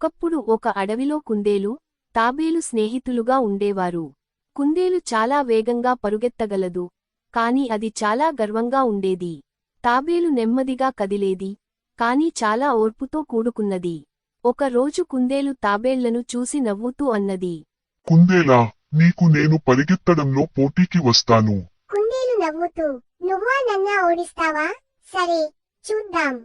ఒకప్పుడు ఒక అడవిలో కుందేలు తాబేలు స్నేహితులుగా ఉండేవారు. కుందేలు చాలా వేగంగా పరుగెత్తగలదు కాని అది చాలా గర్వంగా ఉండేది. తాబేలు నెమ్మదిగా కదిలేది కాని చాలా ఓర్పుతో కూడుకున్నది. ఒక రోజు కుందేలు తాబేళ్ళను చూసి నవ్వుతూ అన్నది కుందేలా నీకు నేను పరిగెత్తడంలో పోటీకి వస్తాను. కుందేలు నవ్వుతూ నువ్వా నన్నా ఓడిస్తావా? సరే చూద్దాం.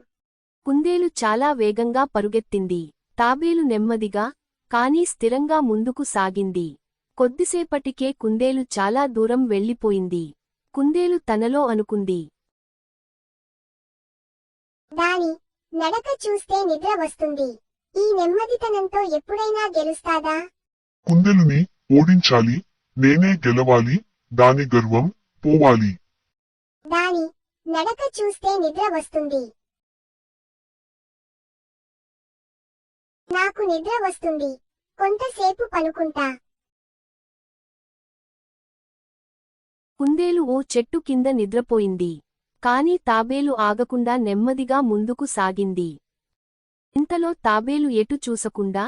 కుందేలు చాలా వేగంగా పరుగెత్తింది. తాబేలు నెమ్మదిగా కాని స్థిరంగా ముందుకు సాగింది. కొద్దిసేపటికే కుందేలు చాలా దూరం వెళ్ళిపోయింది. కుందేలు తనలో అనుకుంది. దాని నడక చూస్తే నిద్ర వస్తుంది. ఈ నెమ్మదితనంతో ఎప్పుడైనా గెలుస్తాదా? కుందేలుని ఓడించాలి నేనే గెలవాలి దాని గర్వం పోవాలి. దాని నడక చూస్తే నిద్ర వస్తుంది. నాకు నిద్ర వస్తుంది. కొంతసేపు పనుకుంటా. కుందేలు ఓ చెట్టు కింద నిద్రపోయింది. కాని తాబేలు ఆగకుండా నెమ్మదిగా ముందుకు సాగింది. ఇంతలో తాబేలు ఎటు చూసకుండా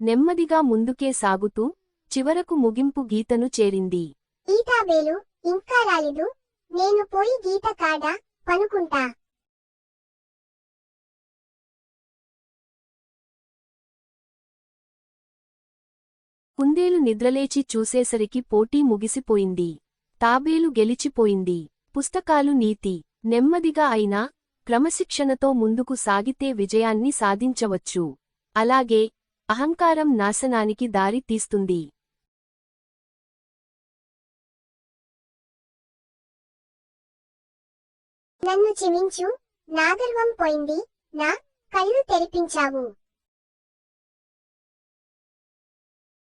నెమ్మదిగా ముందుకే సాగుతూ చివరకు ముగింపు గీతను చేరింది. ఈ తాబేలు ఇంకా రాలేదు. నేను పోయి గీత కాడ పనుకుంటా. కుందేలు నిద్రలేచి చూసేసరికి పోటీ ముగిసిపోయింది. తాబేలు గెలిచిపోయింది. పుస్తకాలు నీతి నెమ్మదిగా అయినా క్రమశిక్షణతో ముందుకు సాగితే విజయాన్ని సాధించవచ్చు. అలాగే అహంకారం నాశనానికి దారి తీస్తుంది. నన్ను క్షమించు నాగర్వం పోయింది నా కళ్ళు తెరిపించావు.